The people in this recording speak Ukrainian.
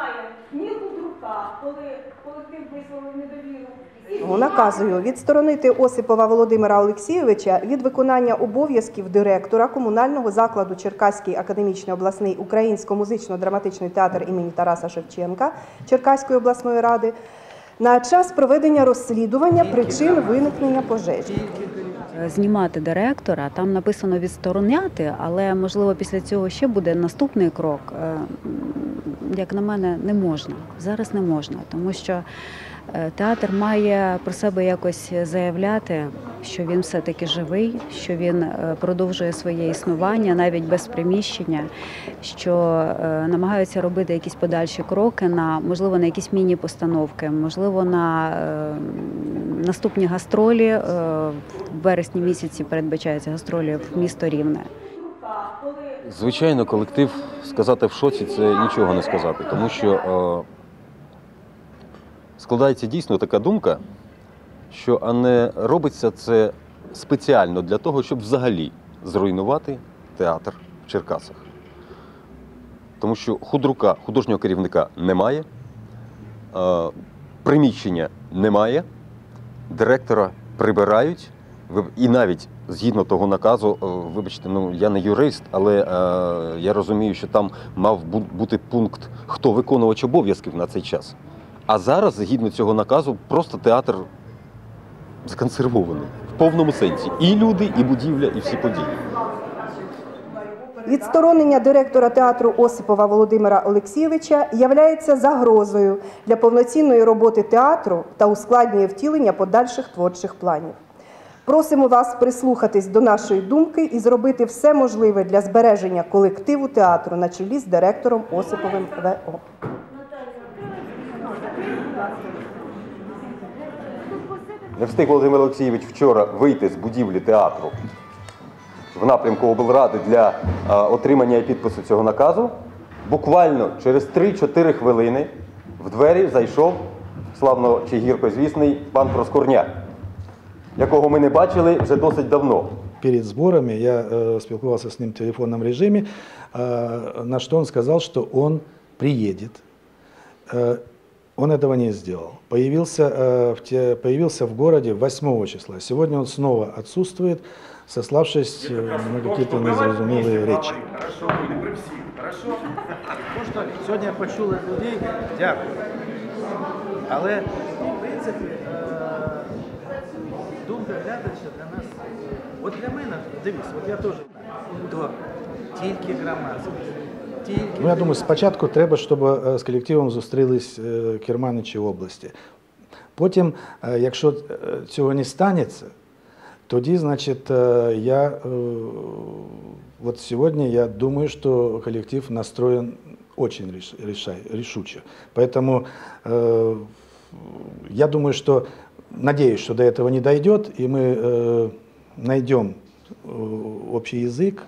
немає ні Гудрука, коли колектив висловив недовіру. Ну, наказую відсторонити Осипова Володимира Олексійовича від виконання обов'язків директора комунального закладу Черкаський академічний обласний українсько-музично-драматичний театр імені Тараса Шевченка Черкаської обласної ради на час проведення розслідування причин виникнення пожежі. Знімати директора, там написано відстороняти, але можливо після цього ще буде наступний крок е, як на мене, не можна. Зараз не можна, тому що е, театр має про себе якось заявляти, що він все-таки живий, що він е, продовжує своє існування навіть без приміщення, що е, намагаються робити якісь подальші кроки на можливо на якісь міні-постановки, можливо, на наступні гастролі. В вересні місяці передбачаються гастролі в місто Рівне. Звичайно, колектив сказати в шоці це нічого не сказати, тому що е, складається дійсно така думка, що а не робиться це спеціально для того, щоб взагалі зруйнувати театр в Черкасах. Тому що худрука, художнього керівника немає, е, приміщення немає, директора прибирають. І навіть згідно того наказу, е, вибачте, ну я не юрист, але е, я розумію, що там мав бути пункт, хто виконувач обов'язків на цей час. А зараз, згідно цього наказу, просто театр законсервований в повному сенсі. І люди, і будівля, і всі події. Відсторонення директора театру Осипова Володимира Олексійовича являється загрозою для повноцінної роботи театру та ускладнює втілення подальших творчих планів. Просимо вас прислухатись до нашої думки і зробити все можливе для збереження колективу театру на чолі з директором Осиповим ВО. Не встиг Володимир Олексійович вчора вийти з будівлі театру в напрямку облради для отримання і підпису цього наказу. Буквально через 3-4 хвилини в двері зайшов славно чи гірко звісний пан Проскурняк, якого ми не бачили вже досить давно. Перед сборами я э, спілкувался с ним в телефонном режиме, э, на что он сказал, что он приедет. Э, он этого не сделал. Появился, э, в те- появился в городе 8 числа. Сегодня он снова отсутствует, сославшись э, на какие-то незразумелые речи. Хорошо буде при всіх, хорошо? Тому що сьогодні я почули людей, дякую. Але, в принципі, е, думка глядача для нас, от для мене, дивись, от я теж, то тільки громадськість, тільки... Ну, я думаю, спочатку треба, щоб е, з колективом зустрілись е, керманичі області. Потім, е, якщо цього не станеться, тоді, значить, я от сьогодні я думаю, що колектив настроєн очень реш- решай-. Поэтому я думаю, что, надеюсь, что до этого не дойдет, и мы э, найдем э, общий язык,